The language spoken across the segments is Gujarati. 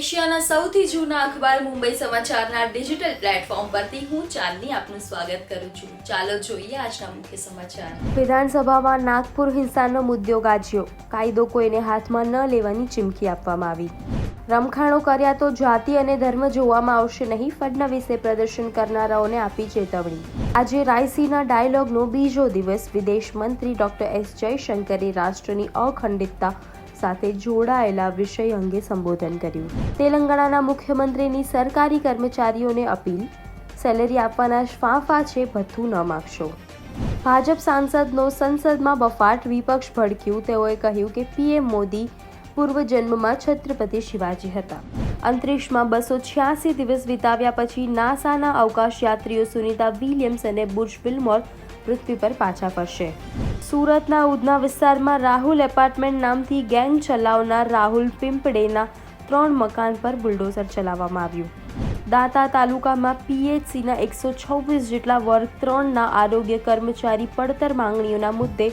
એશિયાના સૌથી જૂના અખબાર મુંબઈ સમાચારના ડિજિટલ પ્લેટફોર્મ પરથી હું ચાંદની આપનું સ્વાગત કરું છું. ચાલો જોઈએ આજના મુખ્ય સમાચાર. વિધાનસભામાં નાગપુર હિંસાનો મુદ્દો ગાજ્યો. કાયદો કોઈને હાથમાં ન લેવાની ચીમકી આપવામાં આવી. રમખાણો કર્યા તો જાતિ અને ધર્મ જોવામાં આવશે નહીં ફડણવીસે પ્રદર્શન કરનારાઓને આપી ચેતવણી. આજે રાયસીના ડાયલોગનો બીજો દિવસ, વિદેશ મંત્રી ડોક્ટર એસ જયશંકરે રાષ્ટ્રની અખંડિતતા સાથે જોડાયેલા વિષય અંગે સંબોધન કર્યું. તેલંગાણાના મુખ્યમંત્રીની સરકારી કર્મચારીઓને અપીલ, સેલેરી આપવાના ફાંફા છે, ભથ્થું ન માગશો. ભાજપ સાંસદનો સંસદમાં બફાટ, વિપક્ષ ભડક્યું, તેઓએ કહ્યું કે પીએમ મોદી પૂર્વજન્મમાં છત્રપતિ શિવાજી હતા. અંતરિક્ષમાં બસો છ્યાસી દિવસ વિતાવ્યા પછી નાસાના અવકાશ યાત્રીઓ સુનિતા વિલિયમ્સ અને બુર્જ વિલ્મોર પૃથ્વી પર પાછા ફરશે. સુરતના ઉધના વિસ્તારમાં રાહુલ એપાર્ટમેન્ટ નામથી ગેંગ ચલાવનાર રાહુલ પિંપડેના ત્રણ મકાન પર બુલડોઝર ચલાવવામાં આવ્યું. દાંતા તાલુકામાં પીએચસીના એકસો છવ્વીસ જેટલા વર્ગ ત્રણના આરોગ્ય કર્મચારી પડતર માંગણીઓના મુદ્દે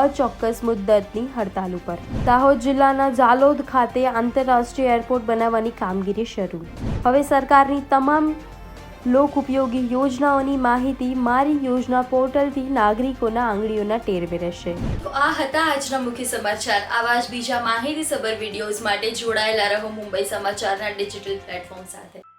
અચોક્કસ મુદ્દતની હડતાલ ઉપર. દાહોદ જિલ્લાના જાલોદ ખાતે આંતરરાષ્ટ્રીય એરપોર્ટ બનાવવાની કામગીરી શરૂ. હવે સરકારની તમામ લોક ઉપયોગી યોજનાઓની માહિતી મારી યોજના પોર્ટલથી નાગરિકોના આંગળીઓના ટેરવે રહેશે તો આ હતા આજના મુખ્ય સમાચાર. આવા જ બીજા માહિતીસભર વિડીયોઝ માટે જોડાયેલા રહો મુંબઈ સમાચારના ડિજિટલ પ્લેટફોર્મ સાથે.